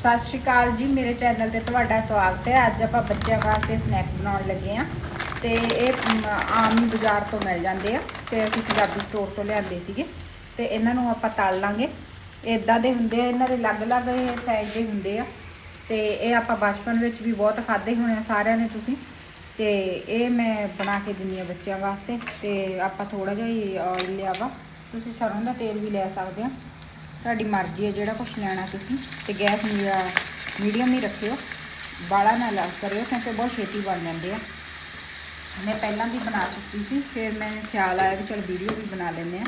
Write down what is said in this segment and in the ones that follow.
ਸਤਿ ਸ਼੍ਰੀ ਅਕਾਲ ਜੀ, ਮੇਰੇ ਚੈਨਲ ਤੇ ਤੁਹਾਡਾ ਸਵਾਗਤ ਹੈ। ਅੱਜ ਆਪਾਂ ਬੱਚਿਆਂ ਵਾਸਤੇ ਸਨੈਕ ਬਣਾਉਣ ਲੱਗੇ ਆ ਤੇ ਇਹ ਆਮ ਹੀ ਬਾਜ਼ਾਰ ਤੋਂ ਮਿਲ ਜਾਂਦੇ ਆ ਤੇ ਅਸੀਂ ਪੰਜਾਬੀ ਸਟੋਰ ਤੋਂ ਲਿਆਂਦੇ ਸੀਗੇ ਤੇ ਇਹਨਾਂ ਨੂੰ ਆਪਾਂ ਤਲ ਲਾਂਗੇ। ਇਦਾਂ ਦੇ ਹੁੰਦੇ ਆ, ਇਹਨਾਂ ਦੇ ਅਲੱਗ-ਅਲੱਗ ਸਾਈਜ਼ ਦੇ ਹੁੰਦੇ ਆ ਤੇ ਇਹ ਆਪਾਂ ਬਚਪਨ ਵਿੱਚ ਵੀ ਬਹੁਤ ਖਾਦੇ ਹੋਣੇ ਆ ਸਾਰਿਆਂ ਨੇ ਤੁਸੀਂ। ਤੇ ਇਹ ਮੈਂ ਬਣਾ ਕੇ ਦਿੰਦੀ ਆ ਬੱਚਿਆਂ ਵਾਸਤੇ ਤੇ ਆਪਾਂ ਥੋੜਾ ਜਿਹਾ ਹੀ ਆਇਲ ਲਿਆ ਵਾ। ਤੁਸੀਂ ਸਰੋਂ ਦਾ ਤੇਲ ਵੀ ਲੈ ਸਕਦੇ ਆ। ਤੁਹਾਡੀ ਮਰਜ਼ੀ ਹੈ ਜਿਹੜਾ ਕੁਝ ਲੈਣਾ ਤੁਸੀਂ ਤੇ ਗੈਸ ਮੇਰਾ ਮੀਡੀਅਮ ਹੀ ਰੱਖਿਓ ਬਾਲਾ ਨਾ ਲਾ ਕਰਿਓ ਕਿਉਂਕਿ ਬਹੁਤ ਛੇਤੀ ਬਣ ਜਾਂਦੇ ਆ। ਮੈਂ ਪਹਿਲਾਂ ਵੀ ਬਣਾ ਚੁੱਕੀ ਸੀ, ਫਿਰ ਮੈਨੂੰ ਖਿਆਲ ਆਇਆ ਵੀ ਚਲ ਵੀਡੀਓ ਵੀ ਬਣਾ ਲੈਂਦੇ ਆ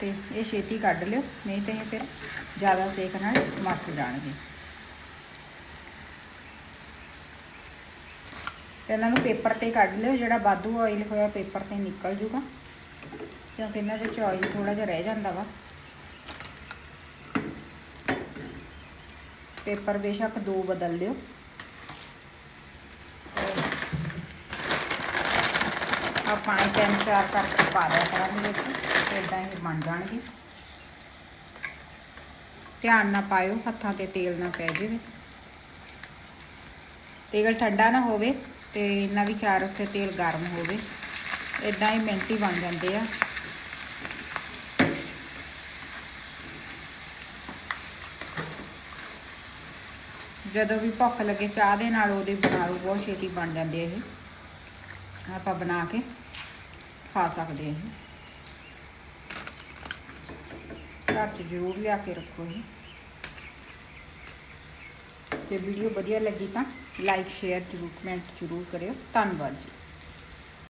ਤੇ ਇਹ ਛੇਤੀ ਕੱਢ ਲਿਓ, ਨਹੀਂ ਤਾਂ ਇਹ ਫਿਰ ਜ਼ਿਆਦਾ ਸੇਕ ਨਾਲ ਮੱਚ ਜਾਣਗੇ। ਤੇ ਇਹਨਾਂ ਨੂੰ ਪੇਪਰ ਤੇ ਕੱਢ ਲਿਓ, ਜਿਹੜਾ ਵਾਧੂ ਆਇਲ ਹੋਇਆ ਪੇਪਰ ਤੇ ਨਿਕਲ ਜੂਗਾ। ਕਿਉਂਕਿ ਇਹਨਾਂ ਦੇ ਚ ਆਇਲ ਥੋੜਾ ਜਿਹਾ ਰਹਿ ਜਾਂਦਾ ਵਾ। ਪੇਪਰ ਬੇਸ਼ੱਕ ਦੋ ਬਦਲ ਲਿਓ। ਆਪਾਂ ਇਹ ਤਿੰਨ ਚਾਰ ਕਰਕੇ ਪਾ ਦਿਆ ਕਰਾਂਗੇ ਵਿੱਚ ਇਦਾਂ ਹੀ ਬਣ ਜਾਣਗੇ। ਧਿਆਨ ਨਾ ਪਾਇਓ, ਹੱਥਾਂ ਤੇ ਤੇਲ ਨਾ ਪੈ ਜਾਵੇ। ਤੇਲ ਠੰਡਾ ਨਾ ਹੋਵੇ ਤੇ ਇਹਨਾਂ ਵੀ ਖਿਆਲ ਰੱਖਿਓ ਤੇਲ ਗਰਮ ਹੋਵੇ। ਇਦਾਂ ਹੀ ਮਿੰਟ ਹੀ ਬਣ ਜਾਂਦੇ ਆ। ਜਦੋਂ ਵੀ ਭੁੱਖ ਲੱਗੇ, ਚਾਹ ਦੇ ਨਾਲ ਉਹਦੇ ਬਣਾ ਲਓ ਬਹੁਤ ਛੇਤੀ ਬਣ ਜਾਂਦੇ ਆ ਇਹ। ਆਪਾਂ ਬਣਾ ਕੇ ਖਾ ਸਕਦੇ ਆ ਇਹ। ਘਰ 'ਚ ਜ਼ਰੂਰ ਲਿਆ ਕੇ ਰੱਖੋ ਇਹ। ਜੇ ਵੀਡੀਓ ਵਧੀਆ ਲੱਗੀ ਤਾਂ ਲਾਈਕ ਸ਼ੇਅਰ ਜ਼ਰੂਰ ਕਮੈਂਟ ਜ਼ਰੂਰ ਕਰਿਓ। ਧੰਨਵਾਦ ਜੀ।